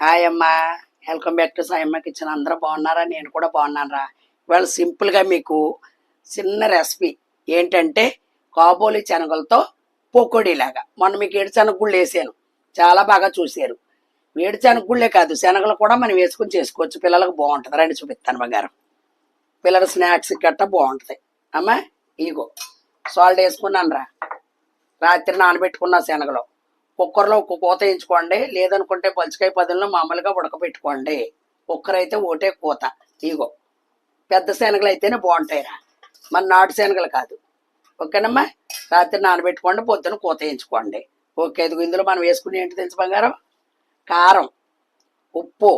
Hi అమ్మా. Welcome back to Sayamma kitchen అందరూ బాగున్నారా? నేను కూడా బాగున్నాను ఇవాళ సింపుల్గా మీకు చిన్న రెసిపీ ఏంటంటే కాబోలి శనగలతో పొకోడీలాగా. మొన్న మీకు ఏడు శనగగుళ్ళు వేసాను. చాలా బాగా చూశారు. వేడి శనగగుళ్ళే కాదు శనగలు కూడా మనం వేసుకుని చేసుకోవచ్చు. పిల్లలకు బాగుంటుంది. రండి చూపిస్తాను బంగారం. పిల్లల స్నాక్స్ గట్ట బాగుంటుంది. అమ్మా ఇగో సాల్ట్ వేసుకున్నాను రా రాత్రి నానబెట్టుకున్న శనగలు. కుక్కర్లో ఒక కూత వేయించుకోండి. లేదనుకుంటే పలుచకాయ పదులను మామూలుగా ఉడకబెట్టుకోండి. కుక్కర్ అయితే ఒకటే కూత. ఇగో పెద్ద శనగలు అయితేనే బాగుంటాయిరా. మన నాటు శనగలు కాదు. ఓకేనమ్మా? రాత్రి నానబెట్టుకోండి పొద్దున కూత వేయించుకోండి. ఓకే ఇదిగో ఇందులో మనం వేసుకుని ఏంటి తెలుసు బంగారం? కారం ఉప్పు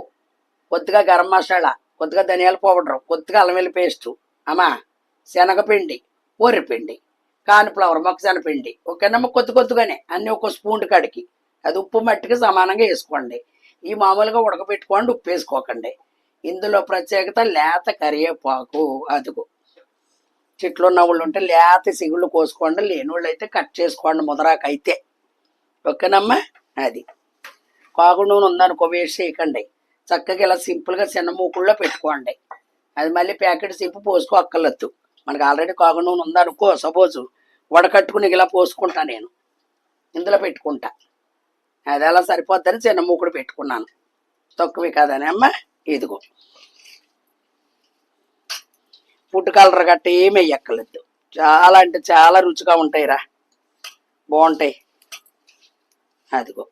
కొద్దిగా గరం మసాలా కొద్దిగా ధనియాల పౌడర్ కొద్దిగా అల్లం వెల్లి పేస్టు అమ్మా శనగపిండి పిండి కాన్ఫ్లవర్ మొక్కజొన్న పిండి. ఓకేనమ్మా కొద్ది కొద్దిగానే. అన్ని ఒక స్పూన్ కాడికి అది ఉప్పు మట్టికి సమానంగా వేసుకోండి. ఈ మామూలుగా ఉడకబెట్టుకోండి ఉప్పు వేసుకోకండి. ఇందులో ప్రత్యేకత లేత కరివేపాకు. అదుగు. చెట్లు ఉన్న వాళ్ళు ఉంటే లేత సిగుళ్ళు కోసుకోండి. లేని వాళ్ళు అయితే కట్ చేసుకోండి ముదరాకైతే. ఓకేనమ్మా? అది. కాగు నూనె ఉందనుకో వేస్ట్ చేయకండి. చక్కగా ఇలా సింపుల్గా చిన్న మూకుల్లో పెట్టుకోండి. అది మళ్ళీ ప్యాకెట్ సింపు పోసుకో అక్కర్లొద్దు మనకు ఆల్రెడీ కాగు నూనె ఉందనుకో సపోజ్ వడకట్టుకుని ఇలా పోసుకుంటా నేను. ఇందులో పెట్టుకుంటా. అది ఎలా సరిపోద్దని చిన్న మూకుడు పెట్టుకున్నాను. తక్కువే కాదని. అమ్మ ఇదిగో. ఫుడ్ కలర్ గట్ట ఏమి ఎక్కలేదు. చాలా అంటే చాలా రుచిగా ఉంటాయిరా. బాగుంటాయి. అదిగో.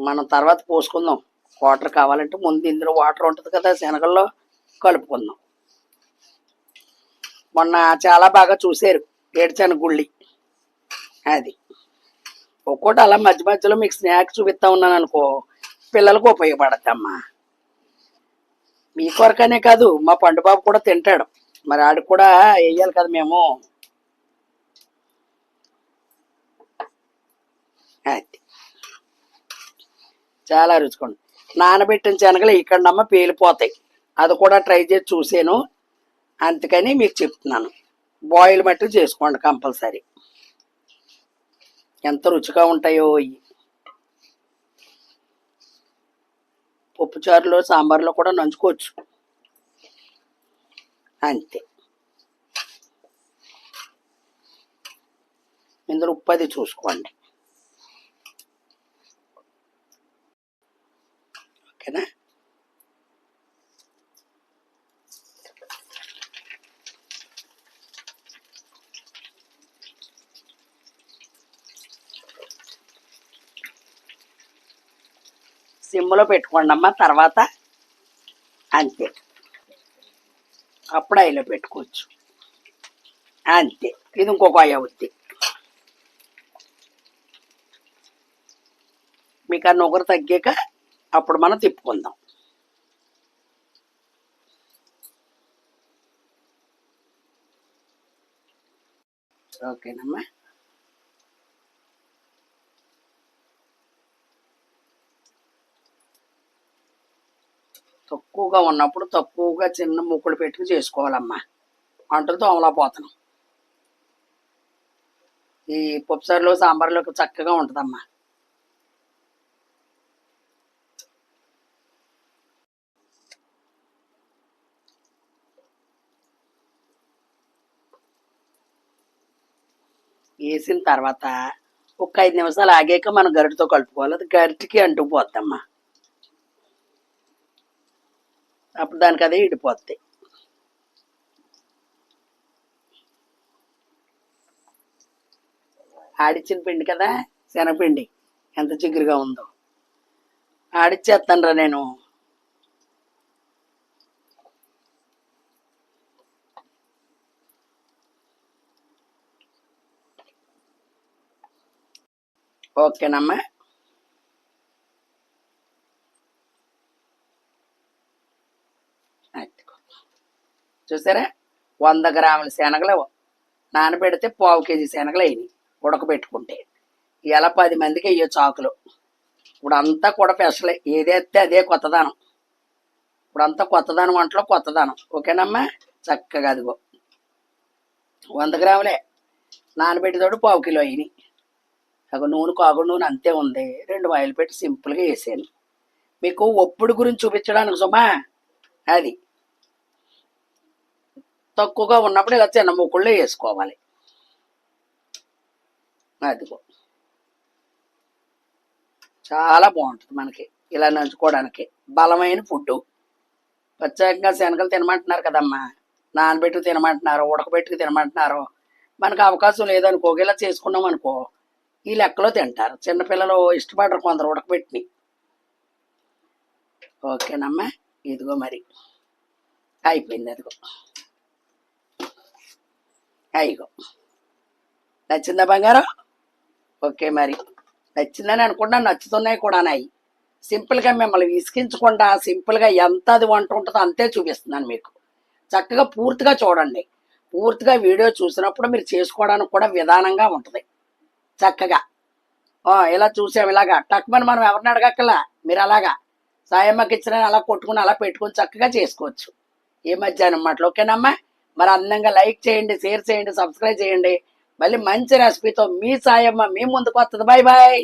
మనం తర్వాత పోసుకుందాం. వాటర్ కావాలంటే ముందు ఇందులో వాటర్ ఉంటుంది కదా శనగల్లో కలుపుకుందాం. మొన్న చాలా బాగా చూశారు ఏడ్చాను గుళ్ళి. అది. ఒక్కోటి అలా మధ్య మధ్యలో మీకు స్నాక్స్ చూపిస్తా ఉన్నాను అనుకో పిల్లలకు ఉపయోగపడద్దమ్మా. మీ కొరకనే కాదు మా పండుబాబు కూడా తింటాడు. మరి ఆడికి కూడా వేయాలి కదా మేము అది చాలా రుచిగా నానబెట్టిన శనగలు ఇక్కడమ్మ పేలిపోతాయి. అది కూడా ట్రై చేసి చూసాను. అందుకని మీకు చెప్తున్నాను. బాయిల్ మట్టి చేసుకోండి కంపల్సరీ. ఎంత రుచిగా ఉంటాయో ఇవి. పప్పుచారులో సాంబార్లో కూడా నంచుకోవచ్చు. అంతే. ఇందులో ఉప్పు అది చూసుకోండి. ఓకేనా? సిమ్లో పెట్టుకోండి అమ్మ తర్వాత అంతే. అప్పుడు అయిలో పెట్టుకోవచ్చు. అంతే. ఇది ఇంకొక అయ్య అవుద్ది మీకు ఆ నొగరు తగ్గాక అప్పుడు మనం తిప్పుకుందాం. ఓకేనమ్మా. తక్కువగా ఉన్నప్పుడు తక్కువగా చిన్న ముక్కులు పెట్టుకు చేసుకోవాలమ్మా. వంటలు తోమలా పోతున్నాం ఈ పప్పుసారులో సాంబార్లోకి చక్కగా ఉంటుందమ్మా. వేసిన తర్వాత ఒక ఐదు నిమిషాలు ఆగాక మనం గరిటతో కలుపుకోవాలి. అది గరిటికి అంటుకుపోద్దమ్మా అప్పుడు దానికి అదే ఇడిపోద్ది ఆడిచ్చిన పిండి కదా? శనగపిండి. ఎంత చిగురుగా ఉందో. ఆడిచ్చేస్తాను రా నేను. ఓకేనమ్మా. చూసారా? వంద గ్రాముల శనగలు నానబెడితే పావు కేజీ శనగలు అయినాయి ఉడకబెట్టుకుంటే. ఇలా పది మందికి అయ్యో చాకులు. ఇప్పుడు అంతా కూడా స్పెషలే. ఏదైతే అదే కొత్తదనం. ఇప్పుడు అంతా కొత్తదనం వంటలో కొత్తదనం. ఓకేనమ్మా? చక్కగా అదిగో. వంద గ్రాములే. నానబెట్టేతోడు పావు కిలో అయినాయి. అగో నూనె కాగుడు నూనె అంతే ఉంది. రెండు వాయిలు పెట్టి సింపుల్గా వేసాను మీకు ఒప్పుడు గురించి చూపించడానికి సుమా అది. తక్కువగా ఉన్నప్పుడు ఇలా చిన్న ముక్కుల్లో వేసుకోవాలి. అదిగో. చాలా బాగుంటుంది మనకి ఇలా నంచుకోవడానికి. బలమైన ఫుడ్ ప్రత్యేకంగా శనగలు తినమంటున్నారు కదమ్మా. నానబెట్టుకు తినమంటున్నారు ఉడకబెట్టుకు తినమంటున్నారు. మనకు అవకాశం లేదనుకో ఇలా చేసుకున్నాం అనుకో ఈ లెక్కలో తింటారు. చిన్నపిల్లలు ఇష్టపడరు కొందరు ఉడకబెట్టి ఓకేనమ్మా. ఇదిగో మరి. అయిపోయింది అదిగో. అయిగో. నచ్చిందా బంగారం? ఓకే మరి. నచ్చిందని అనుకున్నా నచ్చుతున్నాయి కూడా నాయి సింపుల్గా మిమ్మల్ని విసిగించకుండా సింపుల్గా ఎంత అది వంట ఉంటుందో అంతే చూపిస్తున్నాను మీకు. చక్కగా పూర్తిగా చూడండి. పూర్తిగా వీడియో చూసినప్పుడు మీరు చేసుకోవడానికి కూడా విధానంగా ఉంటుంది. చక్కగా. ఇలా చూసాం ఇలాగా. టక్మని మనం ఎవరిని అడగక్కలా మీరు అలాగా. సాయమ్మకి ఇచ్చిన అలా కొట్టుకుని అలా పెట్టుకుని చక్కగా చేసుకోవచ్చు. ఈ మధ్యాహ్నం మాటలు. ఓకేనమ్మా? మరి అందంగా లైక్ చేయండి షేర్ చేయండి సబ్స్క్రైబ్ చేయండి. మళ్ళీ మంచి రెసిపీతో మీ సాయమ్మ మీ ముందుకు వస్తుంది. Bye bye